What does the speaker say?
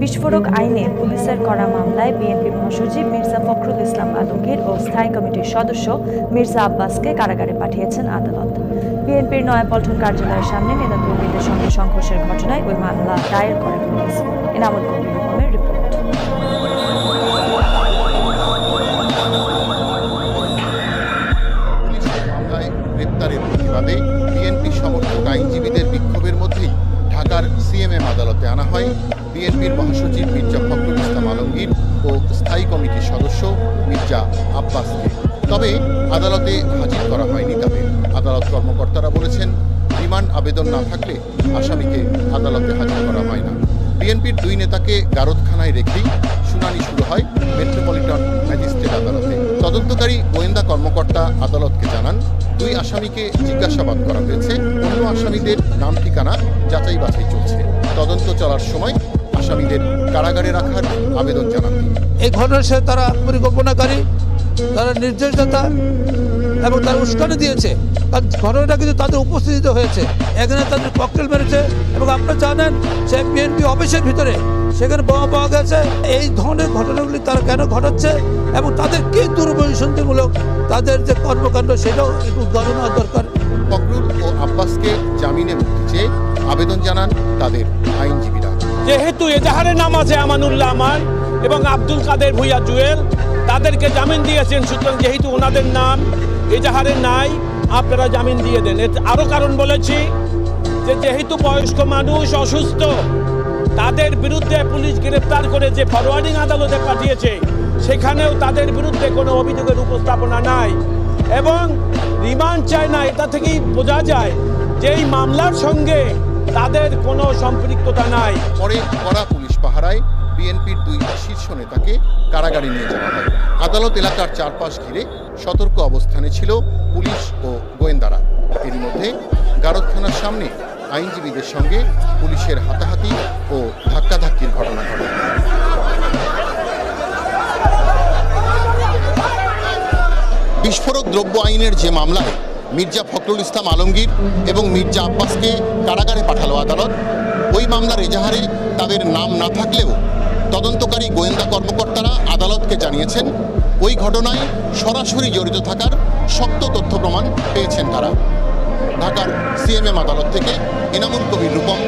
বিস্ফোরক আইনে পুলিশের করা মামলায় বিএনপি মহাসচিব মির্জা ফখরুল ইসলাম আলমগীর ও স্থায়ী কমিটির সদস্য মির্জা আব্বাসকে কারাগারে পাঠিয়েছেন আদালত। বিএনপির নয়াপল্টন কার্যালয়ের সামনে নেতাকর্মীদের সঙ্গে সংঘর্ষের ঘটনায় ওই মামলা দায়ের করে police. Enamul Kabir report. BNP সমর্থক আইনজীবীদের বিক্ষোভের মধ্যেই ঢাকার সিএমএম আদালতে আনা হয়। বিএনপির মহাসচিব মির্জা ফখরুল ইসলাম আলমগীর ও স্থায়ী কমিটির সদস্য মির্জা আব্বাসকে। তবে আদালতে হাজির করা হয়নি তাদের আদালত কর্মকর্তারা বলেছেন, রিমান্ড আবেদন না থাকলে আসামিকে আদালতে হাজির করা হয় না। বিএনপির দুই নেতাকে গারদখানায় রেখেই শুনানি শুরু হয় মেট্রোপলিটন ম্যাজিস্ট্রেট আদালতে। তদন্তকারী গোয়েন্দা কর্মকর্তা আদালতকে জানান, দুই আসামিকে জিজ্ঞাসাবাদ করা হয়েছে। অন্য আসামিদের নাম ঠিকানা যাচাই বাছাই চলছে। তদন্ত চলার সময় আসামিদের কারাগারে রাখার আবেদন জানান এই ঘটনার সাথে তারা পরিকল্পনাকারী তারা নির্দেশদাতা এবং তারা উস্কানি দিয়েছে। কারণ ঘটনাটা কিন্তু তাদের উপস্থিতিতে হয়েছে। এখানে তাদের ককটেল মেরেছে এবং আপনারা জানেন সে বিএনপি অফিসের ভিতরে সেখানে বোমা পাওয়া গেছে। এই ধরনের ঘটনাগুলি তারা কেন ঘটাচ্ছে এবং তাদের কি দুর্বৈষন্যমূলক তাদের যে কর্মকাণ্ড সেটাও একটু উদ্ঘাটন হওয়া দরকার। ফখরুল ও আব্বাসকে জামিনে মুক্তি চেয়ে আবেদন জানান তাদের আইনজীবীরা যেহেতু এজাহারের নাম আছে আমানুল্লাহ আমান এবং আব্দুল কাদের ভুইয়া জুয়েল, তাদেরকে জামিন দিয়েছেন, সুতরাং যেহেতু ওনাদের নাম এজাহারে নাই, আপনারা জামিন দিয়ে দেন। আরও কারণ বলেছি যে যেহেতু বয়স্ক মানুষ অসুস্থ, তাদের বিরুদ্ধে পুলিশ গ্রেপ্তার করে যে ফরওয়ার্ডিং আদালতে পাঠিয়েছে, সেখানেও তাদের বিরুদ্ধে কোনো অভিযোগের উপস্থাপনা নাই এবং রিমান্ড চায় না। এটা থেকেই বোঝা যায় যে এই মামলার সঙ্গে তাদের কোনো সম্পৃক্ততা নাই। পরে কড়া পুলিশ পাহারায় বিএনপির দুই শীর্ষ নেতাকে কারাগারে নিয়ে যাওয়া হয়। আদালত এলাকার চারপাশ ঘিরে সতর্ক অবস্থানে ছিল পুলিশ ও গোয়েন্দারা। এর মধ্যে গারদখানার সামনে আইনজীবীদের সঙ্গে পুলিশের হাতাহাতি ও ধাক্কাধাক্কির ঘটনা ঘটে। বিস্ফোরক দ্রব্য আইনের যে মামলায় মির্জা ফখরুল ইসলাম আলমগীর এবং মির্জা আব্বাসকে কারাগারে পাঠালো আদালত। ওই মামলার এজাহারে তাদের নাম না থাকলেও তদন্তকারী গোয়েন্দা কর্মকর্তারা আদালতকে জানিয়েছেন, ওই ঘটনায় সরাসরি জড়িত থাকার শক্ত তথ্য প্রমাণ পেয়েছেন তারা। ঢাকার সিএমএম আদালত থেকে এনামুল কবির রূপম